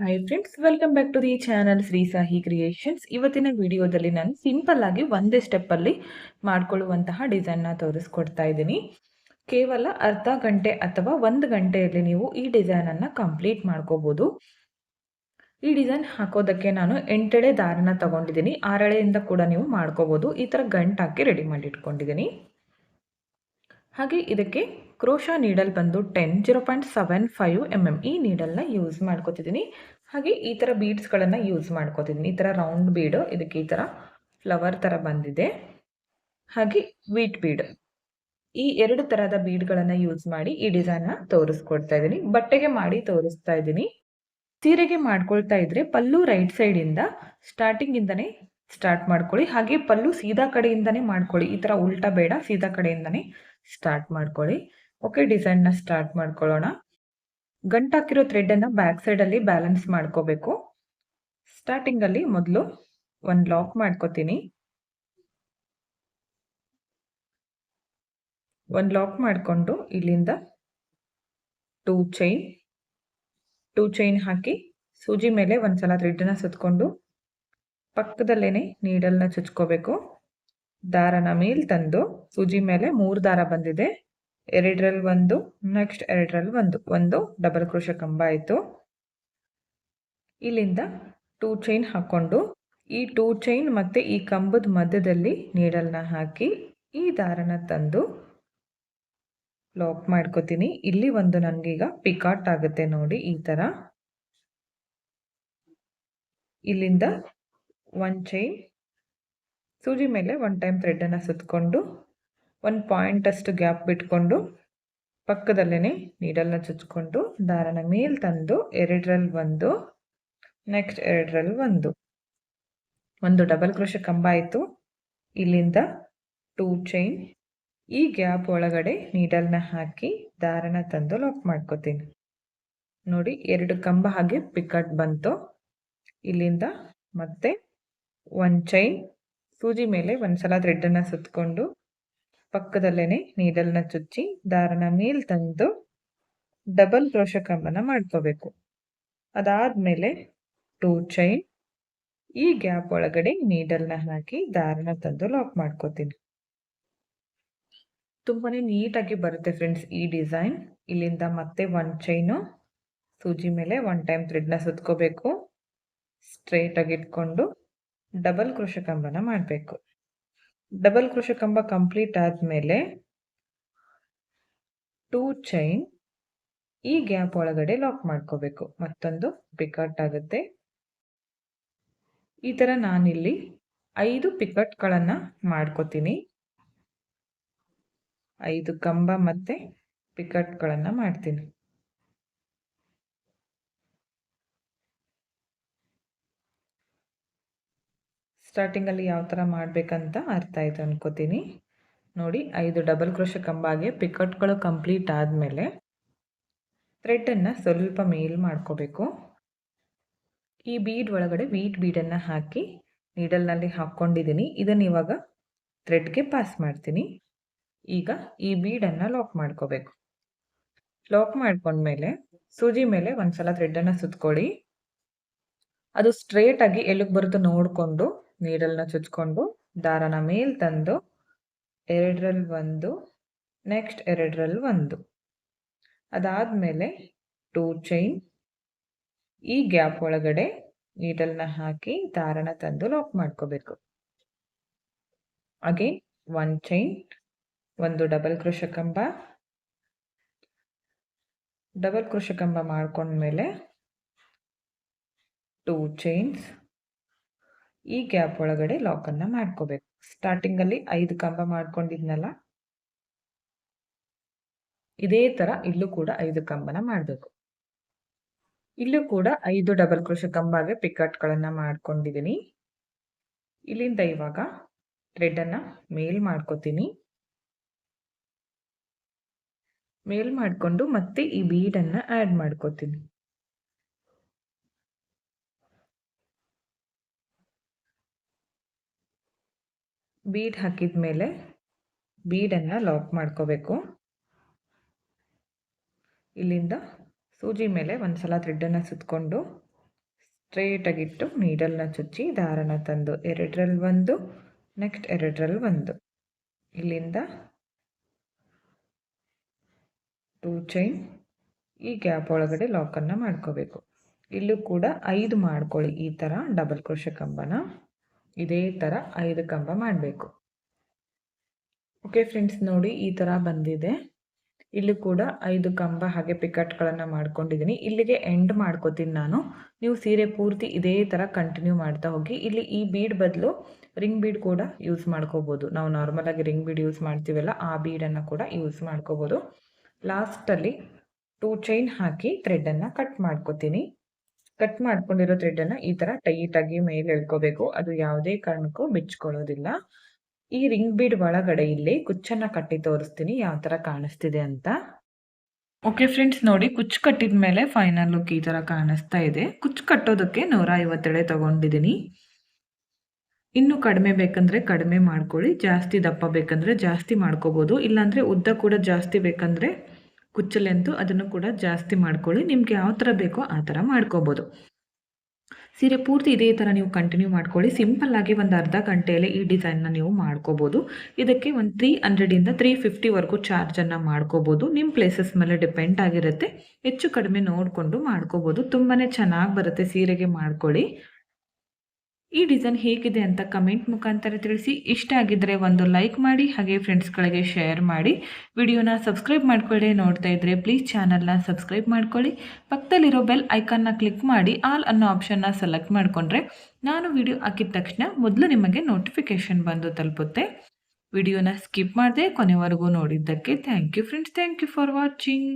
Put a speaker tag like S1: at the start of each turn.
S1: Hi friends welcome back to the channel Shri Sahi creations ಇವತ್ತಿನ ವಿಡಿಯೋದಲ್ಲಿ ನಾನು simple ಆಗಿ ಒಂದೇ ಸ್ಟೆಪ್ಪಲ್ಲಿ ಮಾಡ್ಕೊಳ್ಳುವಂತಹ ಡಿಸೈನ್ನ ತೋರಿಸ್ಕೊಡ್ತಾ ಇದ್ದೀನಿ. ಕೇವಲ ಅರ್ಧ ಗಂಟೆ ಅಥವಾ ಒಂದು ಗಂಟೆಯಲ್ಲಿ ನೀವು ಈ ಡಿಸೈನನ್ನು ಕಂಪ್ಲೀಟ್ ಮಾಡ್ಕೋಬೋದು. ಈ ಡಿಸೈನ್ ಹಾಕೋದಕ್ಕೆ ನಾನು ಎಂಟೆಳೆ ದಾರನ ತಗೊಂಡಿದ್ದೀನಿ. ಆರಳೆಯಿಂದ ಕೂಡ ನೀವು ಮಾಡ್ಕೋಬೋದು. ಈ ಥರ ಗಂಟಾಕಿ ರೆಡಿ ಮಾಡಿ ಇಟ್ಕೊಂಡಿದ್ದೀನಿ ಹಾಗೆ ಇದಕ್ಕೆ ಕ್ರೋಶಾ ನೀಡಲ್ ಬಂದು ten zero point seven five M M ಈ ನೀಡಲ್ನ ಯೂಸ್ ಮಾಡ್ಕೋತಿದ್ದೀನಿ ಹಾಗೆ ಈ ಥರ ಬೀಡ್ಸ್ಗಳನ್ನು ಯೂಸ್ ಮಾಡ್ಕೋತಿದ್ದೀನಿ ಈ ಥರ ರೌಂಡ್ ಬೀಡು ಇದಕ್ಕೆ ಈ ಥರ ಫ್ಲವರ್ ಥರ ಬಂದಿದೆ. ಹಾಗೆ ವೀಟ್ ಬೀಡ್ ಈ ಎರಡು ಥರದ ಬೀಡ್ಗಳನ್ನು ಯೂಸ್ ಮಾಡಿ ಈ ಡಿಸೈನ್ನ ತೋರಿಸ್ಕೊಡ್ತಾ ಇದ್ದೀನಿ ಬಟ್ಟೆಗೆ ಮಾಡಿ ತೋರಿಸ್ತಾ ಇದ್ದೀನಿ ಸೀರೆಗೆ ಮಾಡ್ಕೊಳ್ತಾ ಇದ್ರೆ ಪಲ್ಲು ರೈಟ್ ಸೈಡಿಂದ ಸ್ಟಾರ್ಟಿಂಗಿಂದನೇ ಸ್ಟಾರ್ಟ್ ಮಾಡ್ಕೊಳ್ಳಿ. ಹಾಗೆ ಪಲ್ಲು ಸೀದಾ ಕಡೆಯಿಂದನೇ ಮಾಡ್ಕೊಳ್ಳಿ. ಈ ಥರ ಉಲ್ಟಾ ಬೇಡ, ಸೀದಾ ಕಡೆಯಿಂದನೇ ಸ್ಟಾರ್ಟ್ ಮಾಡ್ಕೊಳ್ಳಿ. ಓಕೆ ಡಿಸೈನ್ನ ಸ್ಟಾರ್ಟ್ ಮಾಡ್ಕೊಳ್ಳೋಣ. ಗಂಟಾಕಿರೋ ಥ್ರೆಡ್ಡನ್ನು ಬ್ಯಾಕ್ ಸೈಡಲ್ಲಿ ಬ್ಯಾಲೆನ್ಸ್ ಮಾಡ್ಕೋಬೇಕು. ಸ್ಟಾರ್ಟಿಂಗಲ್ಲಿ ಮೊದಲು ಒಂದು ಲಾಕ್ ಮಾಡ್ಕೋತೀನಿ. ಒಂದು ಲಾಕ್ ಮಾಡಿಕೊಂಡು ಇಲ್ಲಿಂದ ಟೂ ಚೈನ್ ಟೂ ಚೈನ್ ಹಾಕಿ ಸೂಜಿ ಮೇಲೆ ಒಂದ್ಸಲ ಥ್ರೆಡ್ಡನ್ನ ಸುತ್ಕೊಂಡು ಪಕ್ಕದಲ್ಲೇನೆ ನೀಡಲ್ನ ಚುಚ್ಕೋಬೇಕು. ದಾರನ ಮೇಲ್ ತಂದು ಸೂಜಿ ಮೇಲೆ ಮೂರು ದಾರ ಬಂದಿದೆ. ಎರಡರಲ್ಲಿ ಒಂದು ನೆಕ್ಸ್ಟ್ ಎರಡರಲ್ಲಿ ಒಂದು. ಒಂದು ಡಬಲ್ ಕ್ರೋಶ ಕಂಬ ಆಯಿತು. ಇಲ್ಲಿಂದ ಟೂ ಚೈನ್ ಹಾಕ್ಕೊಂಡು, ಈ ಟೂ ಚೈನ್ ಮತ್ತು ಈ ಕಂಬದ ಮಧ್ಯದಲ್ಲಿ ನೀಡಲ್ನ ಹಾಕಿ, ಈ ದಾರನ ತಂದು ಲಾಕ್ ಮಾಡ್ಕೋತೀನಿ. ಇಲ್ಲಿ ಒಂದು ನನಗೀಗ ಪಿಕಾಟ್ ಆಗುತ್ತೆ ನೋಡಿ, ಈ ಥರ ಇಲ್ಲಿಂದ ಒನ್ ಚೈನ್ ಸೂಜಿ ಮೇಲೆ ಒನ್ ಟೈಮ್ ಥ್ರೆಡನ್ನು ಸುತ್ತಕೊಂಡು ಒಂದು ಪಾಯಿಂಟಷ್ಟು ಗ್ಯಾಪ್ ಬಿಟ್ಕೊಂಡು ಪಕ್ಕದಲ್ಲೇ ನೀಡಲ್ನ ಚುಚ್ಕೊಂಡು ದಾರನ ಮೇಲೆ ತಂದು ಎರಡರಲ್ಲಿ ಒಂದು ನೆಕ್ಸ್ಟ್ ಎರಡರಲ್ಲಿ ಒಂದು. ಒಂದು ಡಬಲ್ ಕ್ರೋಶ ಕಂಬ ಆಯಿತು. ಇಲ್ಲಿಂದ ಟೂ ಚೈನ್ ಈ ಗ್ಯಾಪ್ ಒಳಗಡೆ ನೀಡಲ್ನ ಹಾಕಿ ದಾರನ ತಂದು ಲಾಕ್ ಮಾಡ್ಕೋತೀನಿ. ನೋಡಿ ಎರಡು ಕಂಬ ಹಾಗೆ ಪಿಕಟ್ ಬಂತು. ಇಲ್ಲಿಂದ ಮತ್ತೆ ಒಂದು ಚೈನ್ ಸೂಜಿ ಮೇಲೆ ಒಂದ್ಸಲ ಥ್ರೆಡ್ಡನ್ನು ಸುತ್ತಕೊಂಡು ಪಕ್ಕದಲ್ಲೇ ನೀಡಲ್ನ ಚುಚ್ಚಿ ದಾರನ ಮೇಲ್ ತಂದು ಡಬಲ್ ಕ್ರೋಶ ಕಂಬನ ಮಾಡ್ಕೋಬೇಕು. ಅದಾದ್ಮೇಲೆ ಟೂ ಚೈನ್ ಈ ಗ್ಯಾಪ್ ಒಳಗಡೆ ನೀಡಲ್ನ ಹಾಕಿ ದಾರನ ತಂದು ಲಾಕ್ ಮಾಡ್ಕೋತೀನಿ. ತುಂಬಾನೇ ನೀಟಾಗಿ ಬರುತ್ತೆ ಫ್ರೆಂಡ್ಸ್ ಈ ಡಿಸೈನ್ ಇಲ್ಲಿಂದ ಮತ್ತೆ ಒನ್ ಚೈನು ಸೂಜಿ ಮೇಲೆ ಒನ್ ಟೈಮ್ ಥ್ರೆಡ್ನ ಸುತ್ಕೋಬೇಕು. ಸ್ಟ್ರೇಟಾಗಿ ಇಟ್ಕೊಂಡು ಡಬಲ್ ಕೃಷಿ ಕಂಬನ ಮಾಡಬೇಕು. ಡಬಲ್ ಕೃಷಿ ಕಂಬ ಕಂಪ್ಲೀಟ್ ಆದಮೇಲೆ ಟೂ ಚೈನ್ ಈ ಗ್ಯಾಪ್ ಒಳಗಡೆ ಲಾಕ್ ಮಾಡ್ಕೋಬೇಕು. ಮತ್ತೊಂದು ಪಿಕಟ್ ಆಗುತ್ತೆ. ಈ ಥರ ನಾನಿಲ್ಲಿ ಐದು ಪಿಕಟ್ಗಳನ್ನು ಮಾಡ್ಕೋತೀನಿ. ಐದು ಕಂಬ ಮತ್ತು ಪಿಕಟ್ಗಳನ್ನು ಮಾಡ್ತೀನಿ. ಸ್ಟಾರ್ಟಿಂಗಲ್ಲಿ ಯಾವ ಥರ ಮಾಡಬೇಕಂತ ಅರ್ಥ ಆಯಿತು ಅನ್ಕೋತೀನಿ. ನೋಡಿ, ಐದು ಡಬಲ್ ಕ್ರೋಶ ಕಂಬಾಗೆ ಪಿಕಟ್ಗಳು ಕಂಪ್ಲೀಟ್ ಆದಮೇಲೆ ಥ್ರೆಡ್ಡನ್ನು ಸ್ವಲ್ಪ ಮೇಲ್ ಮಾಡ್ಕೋಬೇಕು. ಈ ಬೀಡ್ ಒಳಗಡೆ ವೀಟ್ ಬೀಡನ್ನು ಹಾಕಿ ನೀಡಲ್ನಲ್ಲಿ ಹಾಕ್ಕೊಂಡಿದ್ದೀನಿ ಇದನ್ನು ಇವಾಗ ಥ್ರೆಡ್ಗೆ ಪಾಸ್ ಮಾಡ್ತೀನಿ. ಈಗ ಈ ಬೀಡನ್ನು ಲಾಕ್ ಮಾಡ್ಕೋಬೇಕು. ಲಾಕ್ ಮಾಡ್ಕೊಂಡ್ಮೇಲೆ ಸೂಜಿ ಮೇಲೆ ಒಂದ್ಸಲ ಥ್ರೆಡ್ಡನ್ನು ಸುತ್ಕೊಳ್ಳಿ. ಅದು ಸ್ಟ್ರೇಟಾಗಿ ಎಲ್ಲಿಗೆ ಬರುತ್ತೋ ನೋಡಿಕೊಂಡು ನೀಡಲ್ನ ಚುಚ್ಕೊಂಡು ದಾರನ ಮೇಲ್ ತಂದು ಎರಡರಲ್ಲಿ ಒಂದು ನೆಕ್ಸ್ಟ್ ಎರಡರಲ್ಲಿ ಒಂದು. ಅದಾದಮೇಲೆ ಟೂ ಚೈನ್ ಈ ಗ್ಯಾಪ್ ಒಳಗಡೆ ನೀಡಲ್ನ ಹಾಕಿ ದಾರನ ತಂದು ಲಾಕ್ ಮಾಡ್ಕೋಬೇಕು. ಅಗೇನ್ ಒನ್ ಚೈನ್ ಒಂದು ಡಬಲ್ ಕೃಷ ಕಂಬ ಡಬಲ್ ಕೃಷ ಕಂಬ ಮಾಡ್ಕೊಂಡ್ಮೇಲೆ ಟೂ ಚೈನ್ಸ್ ಈ ಗ್ಯಾಪ್ ಒಳಗಡೆ ಲಾಕನ್ನು ಮಾಡ್ಕೋಬೇಕು. ಸ್ಟಾರ್ಟಿಂಗಲ್ಲಿ ಐದು ಕಂಬ ಮಾಡ್ಕೊಂಡಿದ್ನಲ್ಲ? ಇದೇ ಥರ ಇಲ್ಲೂ ಕೂಡ ಐದು ಕಂಬನ ಮಾಡಬೇಕು. ಇಲ್ಲೂ ಕೂಡ ಐದು ಡಬಲ್ ಕ್ರೋಶ ಕಂಬಾಗೆ ಪಿಕಟ್ಗಳನ್ನು ಮಾಡ್ಕೊಂಡಿದ್ದೀನಿ ಇಲ್ಲಿಂದ ಇವಾಗ ಥ್ರೆಡನ್ನು ಮೇಲ್ ಮಾಡ್ಕೋತೀನಿ. ಮೇಲ್ ಮಾಡಿಕೊಂಡು ಮತ್ತೆ ಈ ಬೀಡನ್ನು ಆ್ಯಡ್ ಮಾಡ್ಕೋತೀನಿ. ಬೀಡ್ ಹಾಕಿದ ಮೇಲೆ ಬೀಡನ್ನು ಲಾಕ್ ಮಾಡ್ಕೋಬೇಕು. ಇಲ್ಲಿಂದ ಸೂಜಿ ಮೇಲೆ ಒಂದು ಸಲ ಥ್ರೆಡ್ಡನ್ನು ಸುತ್ತಕೊಂಡು ಸ್ಟ್ರೇಟಾಗಿಟ್ಟು ನೀಡಲ್ನ ಚುಚ್ಚಿ ದಾರನ ತಂದು ಎರಡರಲ್ಲಿ ಒಂದು, ನೆಕ್ಸ್ಟ್ ಎರಡರಲ್ಲಿ ಒಂದು. ಇಲ್ಲಿಂದ ಟೂ ಚೈನ್ ಈ ಗ್ಯಾಪ್ ಒಳಗಡೆ ಲಾಕನ್ನು ಮಾಡ್ಕೋಬೇಕು. ಇಲ್ಲೂ ಕೂಡ ಐದು ಮಾಡ್ಕೊಳ್ಳಿ ಈ ಥರ ಡಬಲ್ ಕ್ರೋಶ ಕಂಬನ. ಇದೇ ಥರ ಐದು ಕಂಬ ಮಾಡಬೇಕು. ಓಕೆ ಫ್ರೆಂಡ್ಸ್ ನೋಡಿ ಈ ಥರ ಬಂದಿದೆ. ಇಲ್ಲೂ ಕೂಡ ಐದು ಕಂಬ ಹಾಗೆ ಪಿಕಟ್ಗಳನ್ನು ಮಾಡ್ಕೊಂಡಿದ್ದೀನಿ. ಇಲ್ಲಿಗೆ ಎಂಡ್ ಮಾಡ್ಕೋತೀನಿ ನಾನು. ನೀವು ಸೀರೆ ಪೂರ್ತಿ ಇದೇ ಥರ ಕಂಟಿನ್ಯೂ ಮಾಡ್ತಾ ಹೋಗಿ. ಇಲ್ಲಿ ಈ ಬೀಡ್ ಬದಲು ರಿಂಗ್ ಬೀಡ್ ಕೂಡ ಯೂಸ್ ಮಾಡ್ಕೋಬೋದು. ನಾವು ನಾರ್ಮಲಾಗಿ ರಿಂಗ್ ಬೀಡ್ ಯೂಸ್ ಮಾಡ್ತೀವಲ್ಲ, ಆ ಬೀಡನ್ನು ಕೂಡ ಯೂಸ್ ಮಾಡ್ಕೋಬೋದು. ಲಾಸ್ಟಲ್ಲಿ ಟೂ ಚೈನ್ ಹಾಕಿ ಥ್ರೆಡನ್ನು ಕಟ್ ಮಾಡ್ಕೋತೀನಿ. ಕಟ್ ಮಾಡ್ಕೊಂಡಿರೋ ಥ್ರೆಡನ್ನು ಈ ತರ ಟೈಟ್ ಆಗಿ ಮೇಲೆ ಎಳ್ಕೋಬೇಕು. ಅದು ಯಾವುದೇ ಕಾರಣಕ್ಕೂ ಬಿಚ್ಕೊಳ್ಳೋದಿಲ್ಲ. ಈ ರಿಂಗ್ ಬೀಡ್ ಒಳಗಡೆ ಇಲ್ಲಿ ಕುಚ್ಚನ್ನ ಕಟ್ಟಿ ತೋರಿಸ್ತೀನಿ, ಯಾವ ತರ ಕಾಣಿಸ್ತಿದೆ ಅಂತ. ಓಕೆ ಫ್ರೆಂಡ್ಸ್ ನೋಡಿ ಕುಚ್ಚು ಕಟ್ಟಿದ ಮೇಲೆ ಫೈನಲ್ ಲುಕ್ ಈ ತರ ಕಾಣಿಸ್ತಾ ಇದೆ. ಕುಚ್ಚು ಕಟ್ಟೋದಕ್ಕೆ ನೂರ ಐವತ್ತೆಳೆ ತಗೊಂಡಿದ್ದೀನಿ. ಇನ್ನು ಕಡಿಮೆ ಬೇಕಂದ್ರೆ ಕಡಿಮೆ ಮಾಡ್ಕೊಳ್ಳಿ. ಜಾಸ್ತಿ ದಪ್ಪ ಬೇಕಂದ್ರೆ ಜಾಸ್ತಿ ಮಾಡ್ಕೋಬಹುದು ಇಲ್ಲಾಂದ್ರೆ ಉದ್ದ ಕೂಡ ಜಾಸ್ತಿ ಬೇಕಂದ್ರೆ ಕುಚ್ಚಲೆಂತು ಅದನ್ನು ಕೂಡ ಜಾಸ್ತಿ ಮಾಡ್ಕೊಳ್ಳಿ. ನಿಮ್ಗೆ ಯಾವ ಥರ ಬೇಕೋ ಆ ಥರ ಮಾಡ್ಕೋಬೋದು. ಸೀರೆ ಪೂರ್ತಿ ಇದೇ ಥರ ನೀವು ಕಂಟಿನ್ಯೂ ಮಾಡ್ಕೊಳ್ಳಿ. ಸಿಂಪಲ್ಲಾಗಿ ಒಂದು ಅರ್ಧ ಗಂಟೆಯಲ್ಲಿ ಈ ಡಿಸೈನ್ನ ನೀವು ಮಾಡ್ಕೋಬೋದು. ಇದಕ್ಕೆ ಒಂದು ತ್ರೀ ಹಂಡ್ರೆಡಿಂದ ತ್ರೀ ಫಿಫ್ಟಿವರೆಗೂ ಚಾರ್ಜನ್ನು ಮಾಡ್ಕೋಬೋದು. ನಿಮ್ಮ ಪ್ಲೇಸಸ್ ಮೇಲೆ ಡಿಪೆಂಡ್ ಆಗಿರುತ್ತೆ. ಹೆಚ್ಚು ಕಡಿಮೆ ನೋಡಿಕೊಂಡು ಮಾಡ್ಕೋಬೋದು. ತುಂಬಾ ಚೆನ್ನಾಗಿ ಬರುತ್ತೆ ಸೀರೆಗೆ ಮಾಡ್ಕೊಳ್ಳಿ. ಈ ಡಿಸೈನ್ ಹೇಗಿದೆ ಅಂತ ಕಮೆಂಟ್ ಮುಖಾಂತರ ತಿಳಿಸಿ. ಇಷ್ಟ ಆಗಿದ್ದರೆ ಒಂದು ಲೈಕ್ ಮಾಡಿ, ಹಾಗೆ ಫ್ರೆಂಡ್ಸ್ಗಳಿಗೆ ಶೇರ್ ಮಾಡಿ. ವಿಡಿಯೋನ ಸಬ್ಸ್ಕ್ರೈಬ್ ಮಾಡ್ಕೊಳ್ಳಿ. ನೋಡ್ತಾ ಇದ್ದರೆ ಪ್ಲೀಸ್ ಚಾನಲ್ನ ಸಬ್ಸ್ಕ್ರೈಬ್ ಮಾಡ್ಕೊಳ್ಳಿ. ಪಕ್ಕದಲ್ಲಿರೋ ಬೆಲ್ ಐಕಾನ್ನ ಕ್ಲಿಕ್ ಮಾಡಿ ಆಲ್ ಅನ್ನೋ ಆಪ್ಷನ್ನ ಸೆಲೆಕ್ಟ್ ಮಾಡಿಕೊಂಡ್ರೆ ನಾನು ವಿಡಿಯೋ ಹಾಕಿದ ತಕ್ಷಣ ಮೊದಲು ನಿಮಗೆ ನೋಟಿಫಿಕೇಷನ್ ಬಂದು ತಲುಪುತ್ತೆ. ವಿಡಿಯೋನ ಸ್ಕಿಪ್ ಮಾಡದೆ ಕೊನೆವರೆಗೂ ನೋಡಿದ್ದಕ್ಕೆ thank you friends thank you for watching